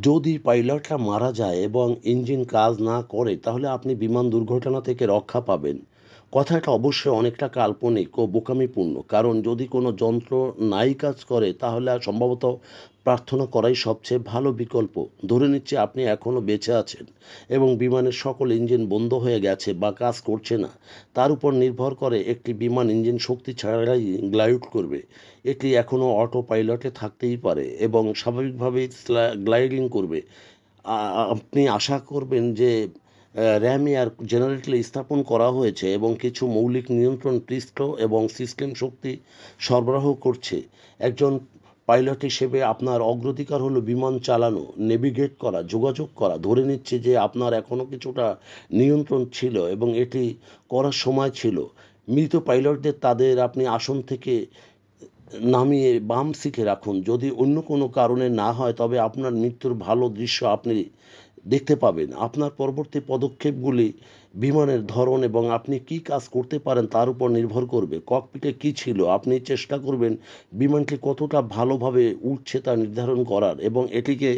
যদি পাইলটরা মারা যায় এবং ইঞ্জিন কাজ না করে, তাহলে আপনি বিমান দুর্ঘটনা থেকে রক্ষা পাবেন। কথাটা অবশ্যই অনেকটা কাল্পনিক ও বোকামিপূর্ণ, কারণ যদি কোনো যন্ত্র নাই কাজ করে, তাহলে সম্ভবত প্রার্থনা করাই সবচেয়ে ভালো বিকল্প। ধরে নিচ্ছি আপনি এখনও বেঁচে আছেন এবং বিমানের সকল ইঞ্জিন বন্ধ হয়ে গেছে বা কাজ করছে না। তার উপর নির্ভর করে একটি বিমান ইঞ্জিন শক্তি ছাড়াই গ্লাইড করবে। এটি এখনও অটো পাইলটে থাকতেই পারে এবং স্বাভাবিকভাবেই গ্লাইডিং করবে। আপনি আশা করবেন যে র্যাম এয়ার জেনারেটর স্থাপন করা হয়েছে এবং কিছু মৌলিক নিয়ন্ত্রণ পৃষ্ঠ এবং সিস্টেম শক্তি সরবরাহ করছে। একজন পাইলট হিসেবে আপনার অগ্রাধিকার হলো বিমান চালানো নেভিগেট করা, যোগাযোগ করা। ধরে নিচ্ছে যে আপনার এখনও কিছুটা নিয়ন্ত্রণ ছিল এবং এটি করার সময় ছিল। মৃত পাইলটদের তাদের আপনি আসন থেকে নামিয়ে বাম শিখে রাখুন। যদি অন্য কোনো কারণে না হয়, তবে আপনার মৃত্যুর ভালো দৃশ্য আপনি দেখতে পাবেন। আপনার পরবর্তী পদক্ষেপগুলি, বিমানের ধরন এবং আপনি কি কাজ করতে পারেন তার উপর নির্ভর করবে। ককপিটে কি ছিল? আপনি চেষ্টা করবেন বিমানটি কতটা ভালোভাবে উঠছে তা নির্ধারণ করার এবং এটিকে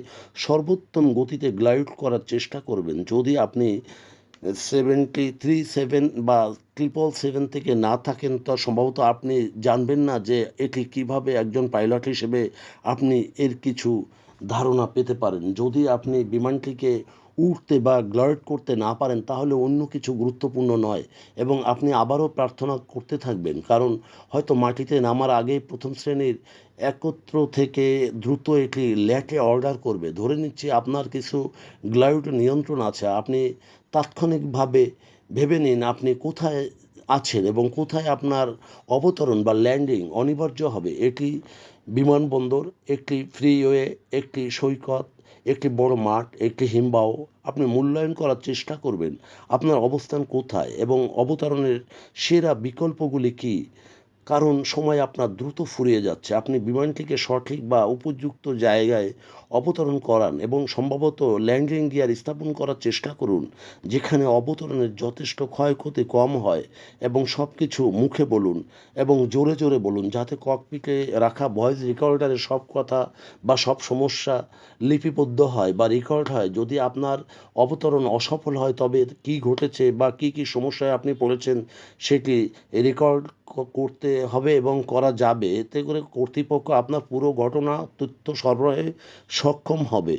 সর্বোত্তম গতিতে গ্লাইড করার চেষ্টা করবেন। যদি আপনি সেভেন্টি থ্রি সেভেন বা ট্রিপল সেভেন থেকে না থাকেন, তো সম্ভবত আপনি জানবেন না যে এটি কীভাবে একজন পাইলট হিসেবে আপনি এর কিছু ধারণা পেতে পারেন। যদি আপনি বিমানটিকে উঠতে বা গ্লাইড করতে না পারেন, তাহলে অন্য কিছু গুরুত্বপূর্ণ নয় এবং আপনি আবারও প্রার্থনা করতে থাকবেন। কারণ হয়তো মাটিতে নামার আগে প্রথম শ্রেণির একত্র থেকে দ্রুত এটি ল্যাটে অর্ডার করবে। ধরে নিচ্ছি আপনার কিছু গ্লাইড নিয়ন্ত্রণ আছে। আপনি তাৎক্ষণিকভাবে ভেবে নিন আপনি কোথায় আছেন এবং কোথায় আপনার অবতরণ বা ল্যান্ডিং অনিবার্য হবে? এটি বিমানবন্দর, একটি ফ্রিওয়ে একটি সৈকত, একটি বড় মাঠ, একটি হিমবাহ, আপনি মূল্যায়ন করার চেষ্টা করবেন। আপনার অবস্থান কোথায় এবং অবতরণের সেরা বিকল্পগুলি কী? কারণ সময় আপনার দ্রুত ফুরিয়ে যাচ্ছে। আপনি বিমানটিকে সঠিক বা উপযুক্ত জায়গায় অবতরণ করান এবং সম্ভবত ল্যান্ডিং গিয়ার স্থাপন করার চেষ্টা করুন, যেখানে অবতরণের যথেষ্ট ক্ষয়ক্ষতি কম হয় এবং সব কিছু মুখে বলুন এবং জোরে জোরে বলুন, যাতে ককপিটে রাখা ভয়েস রেকর্ডারে সব কথা বা সব সমস্যা লিপিবদ্ধ হয় বা রেকর্ড হয়। যদি আপনার অবতরণ অসফল হয়, তবে কী ঘটেছে বা কী কী সমস্যায় আপনি পড়েছেন সেটি রেকর্ড করতে হবে এবং করা যাবে এতে করে কর্তৃপক্ষ আপনার পুরো ঘটনা তথ্য সরবরাহে সক্ষম হবে।